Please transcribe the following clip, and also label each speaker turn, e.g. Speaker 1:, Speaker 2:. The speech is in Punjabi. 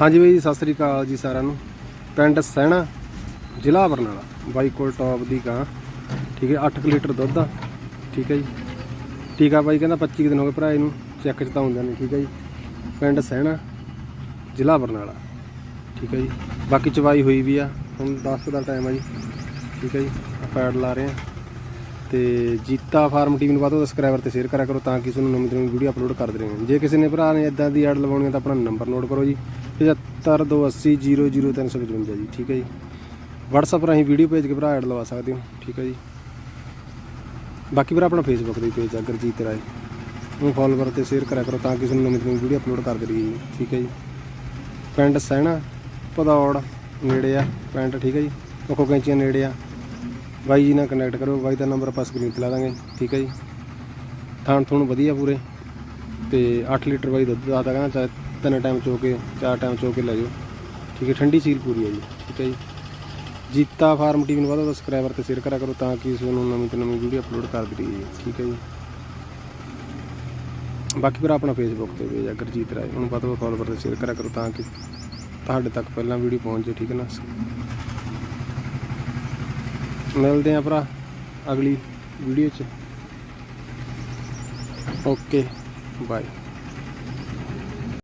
Speaker 1: ਹਾਂਜੀ ਬਾਈ ਜੀ, ਸਤਿ ਸ੍ਰੀ ਅਕਾਲ ਜੀ ਸਾਰਿਆਂ ਨੂੰ। ਪਿੰਡ ਸਹਿਣਾ ਜ਼ਿਲ੍ਹਾ ਬਰਨਾਲਾ। ਬਾਈ ਕੋਲ ਟੌਪ ਦੀ ਗਾਂ। ਠੀਕ ਹੈ 8 ਲੀਟਰ ਦੁੱਧ ਆ। ਠੀਕ ਹੈ ਜੀ। ਟੀਕਾ ਬਾਈ, ਕਹਿੰਦਾ 25 ਕੁ ਦਿਨ ਹੋ ਗਏ ਭਰਾ ਇਹਨੂੰ ਚੈੱਕ ਚ ਤਾਂ ਹੁੰਦੇ ਨੇ। ਠੀਕ ਹੈ ਜੀ। ਪਿੰਡ ਸਹਿਣਾ ਜ਼ਿਲ੍ਹਾ ਬਰਨਾਲਾ। ਠੀਕ ਹੈ ਜੀ। ਬਾਕੀ ਚਵਾਈ ਹੋਈ ਵੀ ਆ। ਹੁਣ 10 ਦਾ ਟਾਈਮ ਆ ਜੀ। ਠੀਕ ਹੈ ਜੀ। ਆਪਾਂ ਐਡ ਲਾ ਰਹੇ ਆ ਤੇ ਜੀਤਾ ਫਾਰਮ ਟੀਮ ਨੂੰ ਵੱਧ ਤੋਂ ਵੱਧ ਸਬਸਕ੍ਰਾਈਬਰ ਤੇ ਸ਼ੇਅਰ ਕਰਿਆ ਕਰੋ ਤਾਂ ਕਿ ਤੁਹਾਨੂੰ ਨਵੀਂ ਨਵੀਂ ਵੀਡੀਓ ਅਪਲੋਡ ਕਰਦੇ ਰਹੇ ਜੇ ਕਿਸੇ ਨੇ ਭਰਾ ਨੇ ਇਦਾਂ ਦੀ ਐਡ ਲਵਾਉਣੀ ਹੈ ਤਾਂ ਆਪਣਾ ਨੰਬਰ ਨੋਟ ਕਰੋ ਜੀ। 7528000355 ਜੀ, ਠੀਕ ਹੈ ਜੀ। WhatsApp ਰਾਹੀਂ ਵੀਡੀਓ ਭੇਜ ਕੇ ਭਰਾ ਐਡ ਲਵਾ ਸਕਦੇ ਹੋ, ਠੀਕ ਹੈ ਜੀ। ਬਾਕੀ ਭਰਾ ਆਪਣਾ ਫੇਸਬੁੱਕ ਤੇ ਪੇਜ ਆ, ਗੁਰਜੀਤ ਰਾਏ। ਉਹ ਫੋਲੋਵਰ ਤੇ ਸ਼ੇਅਰ ਕਰਿਆ ਕਰੋ ਤਾਂ ਕਿ ਨੂੰ ਨਵੀਂ ਨਵੀਂ ਵੀਡੀਓ ਅਪਲੋਡ ਕਰਦੇ ਰਹੀਏ ਜੀ, ਠੀਕ ਹੈ ਜੀ। ਪਿੰਡ ਸਹਿਣਾ, ਭਦੌੜ, ਨੇੜੇ ਆ ਪਿੰਡ, ਠੀਕ ਹੈ ਜੀ। ਕੋਕੋ ਕੈਂਚੀਆਂ ਨੇੜੇ ਆ। ਬਾਈ ਜੀ ਨਾਲ ਕਨੈਕਟ ਕਰੋ ਬਾਈ ਦਾ ਨੰਬਰ ਆਪਾਂ ਸਕਰੀਨ ਤੇ ਲਾ ਦਾਂਗੇ, ਠੀਕ ਹੈ ਜੀ। ਥਾਣ ਥੂਣ ਵਧੀਆ ਪੂਰੇ। ਤੇ 8 ਲੀਟਰ ਬਾਈ ਦੁੱਧ ਦਾ ਕਹਿੰਦਾ ਤਿੰਨ ਟਾਈਮ ਚੋ ਕੇ, ਚਾਰ ਟਾਈਮ ਚੋ ਕੇ ਲੈ ਜਾਓ। ਠੀਕ ਹੈ, ਠੰਡੀ ਸੀਲ ਪੂਰੀ ਹੈ ਜੀ। ਠੀਕ ਹੈ ਜੀ। ਜੀਤਾ ਫਾਰਮ ਟੀਮ ਨੂੰ ਵੱਧ ਤੋਂ ਸਬਸਕ੍ਰਾਈਬਰ ਤੇ ਸ਼ੇਅਰ ਕਰਿਆ ਕਰੋ ਤਾਂ ਕਿ ਤੁਹਾਨੂੰ ਨਵੀਂ ਤੋਂ ਨਵੀਂ ਵੀਡੀਓ ਅਪਲੋਡ ਕਰਦੀ ਰਹੀਏ। ਠੀਕ ਹੈ ਜੀ। ਬਾਕੀ ਫਿਰ ਆਪਣਾ ਫੇਸਬੁੱਕ ਤੇ ਪੇਜ ਆ ਰਾਏ। ਉਹਨੂੰ ਵੱਧ ਤੋਂ ਵੱਧ ਫੋਲੋਵਰ ਤੇ ਸ਼ੇਅਰ ਕਰਿਆ ਕਰੋ ਤਾਂ ਕਿ ਤੁਹਾਡੇ ਤੱਕ ਪਹਿਲਾਂ ਵੀਡੀਓ ਪਹੁੰਚ ਜੇ ਠੀਕ ਹੈ ਨਾ? ਮਿਲਦੇ ਆ ਭਰਾ ਅਗਲੀ ਵੀਡੀਓ 'ਚ। Okay bye